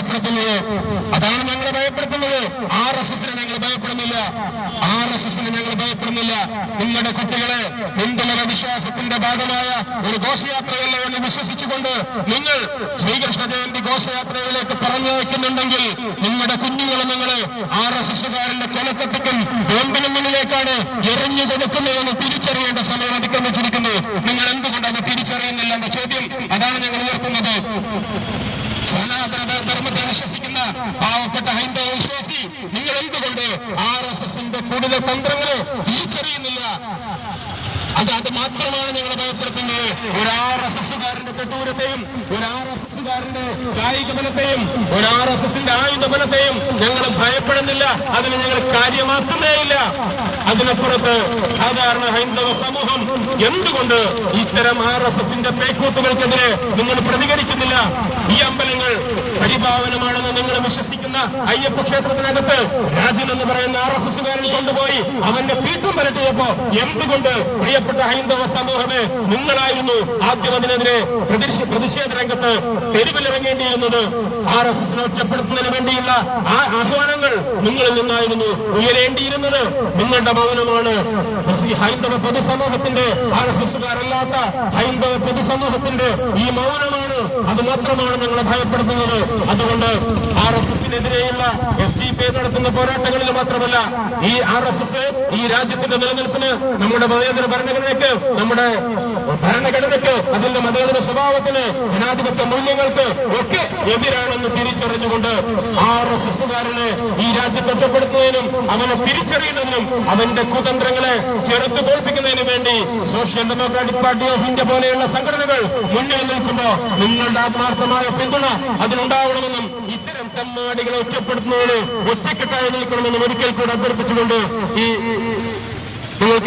ഭയപ്പെടുത്തുന്നത്. അതാണ് ഞങ്ങളെ ഭയപ്പെടുത്തുന്നത്. R S എസിനെ ഞങ്ങൾ ഭയപ്പെടുന്നില്ല. ആർ എസ് എസിനെ ഞങ്ങൾ ഭയപ്പെടുന്നില്ല. നിങ്ങളുടെ കുട്ടികളെ ഹിന്ദുമത വിശ്വാസത്തിന്റെ ഭാഗമായ ഒരു ഘോഷയാത്രയല്ല എന്ന് വിശ്വസിച്ചുകൊണ്ട് നിങ്ങൾ ശ്രീകൃഷ്ണ ജയന്തി ഘോഷയാത്രയിലേക്ക് പറഞ്ഞയക്കുന്നുണ്ടെങ്കിൽ നിങ്ങളുടെ കുഞ്ഞുങ്ങളെ നിങ്ങൾ ആർ എസ് എസുകാരന്റെ കൊലക്കെട്ടിക്കും ബോംബിന് മുന്നിലേക്കാണ് എറിഞ്ഞു കൊടുക്കുന്നതെന്ന് തിരിച്ചറിയേണ്ട സമയം അതിക്രമിച്ചിരിക്കുന്നു. നിങ്ങൾ എന്തുകൊണ്ട് അത് തിരിച്ചറിയുന്നില്ല എന്ന ചോദ്യം അതാണ് ഞങ്ങൾ ഉയർത്തുന്നത്. പാവപ്പെട്ട ഹൈന്ദവ വിശ്വാസി നിങ്ങൾ എന്തുകൊണ്ട് ആർ എസ് എസിന്റെ കൂടുതൽ തന്ത്രങ്ങളെ തിരിച്ചറിയുന്നില്ല? അത് അത് മാത്രമാണ് ഞങ്ങൾ ഭയപ്പെടുത്തുന്നത് ഒരു ആർ എസ് എസുകാരന്റെ കൊട്ടൂരത്തെയും ഒരു ആർ എസ് എസുകാരന്റെ കായിക ബലത്തെയും ഒരു ആർ എസ് എസിന്റെ ആയുധ ബലത്തെയും ഞങ്ങൾ ഭയപ്പെടുന്നില്ല. അതിന് ഞങ്ങൾ കാര്യമാക്കുന്നേയില്ല അതിനപ്പുറത്ത് സാധാരണ ഹൈന്ദവ സമൂഹം എന്തുകൊണ്ട് ഇത്തരം ആർ എസ് എസിന്റെ പേക്കൂത്തുകൾക്കെതിരെ നിങ്ങൾ പ്രതികരിക്കുന്നില്ല? ഈ അമ്പലങ്ങൾ പരിഭാവനമാണെന്ന് നിങ്ങൾ വിശ്വസിക്കുന്ന അയ്യപ്പ ക്ഷേത്രത്തിനകത്ത് രാജൻ എന്ന് പറയുന്ന ആർ എസ് എസുകാരൻ കൊണ്ടുപോയി അവന്റെ പീഠം പരട്ടിയപ്പോ എന്തുകൊണ്ട് പ്രിയപ്പെട്ട ഹൈന്ദവ സമൂഹമേ നിങ്ങളായിരുന്നു ആദ്യം അതിനെതിരെ പ്രതിഷേ- പ്രതിഷേധ രംഗത്ത് തെരുവിലിറങ്ങേണ്ടിയിരുന്നത്? ആർ എസ് എസിനെ ഒറ്റപ്പെടുത്തുന്നതിന് വേണ്ടിയുള്ള ആ ആഹ്വാനങ്ങൾ നിങ്ങളിൽ നിന്നായിരുന്നു ഉയരേണ്ടിയിരുന്നത്. നിങ്ങളുടെ മൗനമാണ്. ഹൈന്ദവ പൊതുസമൂഹത്തിന്റെ ആർ എസ് എസുകാരല്ലാത്ത ഹൈന്ദവ പൊതുസമൂഹത്തിന്റെ ഈ മൗനമാണ്. അത് മാത്രമാണ് ഞങ്ങളെ ഭയപ്പെടുത്തുന്നത്. അതുകൊണ്ട് ആർ എസ് എസിനെതിരെയുള്ള എസ് ഡി പി നടത്തുന്ന പോരാട്ടങ്ങളിൽ മാത്രമല്ല ഈ ആർ എസ് എസ് ഈ രാജ്യത്തിന്റെ നിലനിൽപ്പിന് നമ്മുടെ ഭയങ്കര ഭരണഘടനയ്ക്ക് നമ്മുടെ ഭരണഘടനയ്ക്ക് അതിന്റെ മതേതര സ്വഭാവത്തിന് ജനാധിപത്യ മൂല്യങ്ങൾക്ക് ഒക്കെ എതിരാണെന്ന് തിരിച്ചറിഞ്ഞുകൊണ്ട് ആർ എസ് എസുകാരനെ ഈ രാജ്യത്ത് ഒറ്റപ്പെടുത്തുന്നതിനും അവനെ തിരിച്ചറിയുന്നതിനും അവന്റെ കുതന്ത്രങ്ങളെ ചെറുത്തു തോൽപ്പിക്കുന്നതിനു വേണ്ടി social democratic party of India പോലെയുള്ള സംഘടനകൾ മുന്നിൽ നിൽക്കുമ്പോൾ നിങ്ങളുടെ ആത്മാർത്ഥമായ പിന്തുണ അതിനുണ്ടാവണമെന്നും ഇത്തരം തെമ്മാടികളെ ഒറ്റപ്പെടുത്തുന്നതിന് ഒറ്റക്കെട്ടായി നിൽക്കണമെന്നും ഒരിക്കൽ കൂടെ അഭ്യർത്ഥിച്ചുകൊണ്ട് ഈ